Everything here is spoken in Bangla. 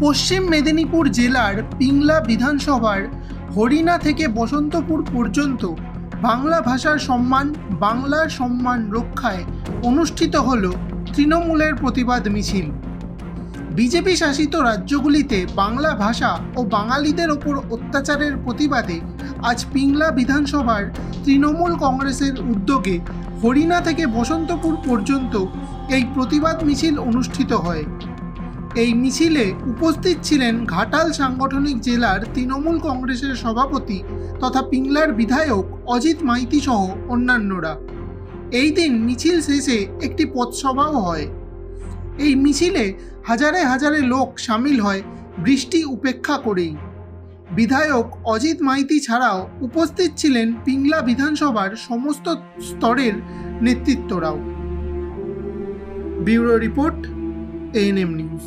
পশ্চিম মেদিনীপুর জেলার পিংলা বিধানসভার হরিণা থেকে বসন্তপুর পর্যন্ত বাংলা ভাষার সম্মান, বাংলার সম্মান রক্ষায় অনুষ্ঠিত হল তৃণমূলের প্রতিবাদ মিছিল। বিজেপি শাসিত রাজ্যগুলিতে বাংলা ভাষা ও বাঙালিদের ওপর অত্যাচারের প্রতিবাদে আজ পিংলা বিধানসভার তৃণমূল কংগ্রেসের উদ্যোগে হরিণা থেকে বসন্তপুর পর্যন্ত এই প্রতিবাদ মিছিল অনুষ্ঠিত হয়। এই মিছিলে উপস্থিত ছিলেন ঘাটাল সাংগঠনিক জেলার তৃণমূল কংগ্রেসের সভাপতি তথা পিংলার বিধায়ক অজিত মাইতি সহ অন্যান্যরা। এই দিন মিছিল শেষে একটি পথসভাও হয়। এই মিছিলে হাজারে হাজারে লোক সামিল হয় বৃষ্টি উপেক্ষা করেই। বিধায়ক অজিত মাইতি ছাড়াও উপস্থিত ছিলেন পিংলা বিধানসভার সমস্ত স্তরের নেতৃত্বরাও। Bureau report ANM news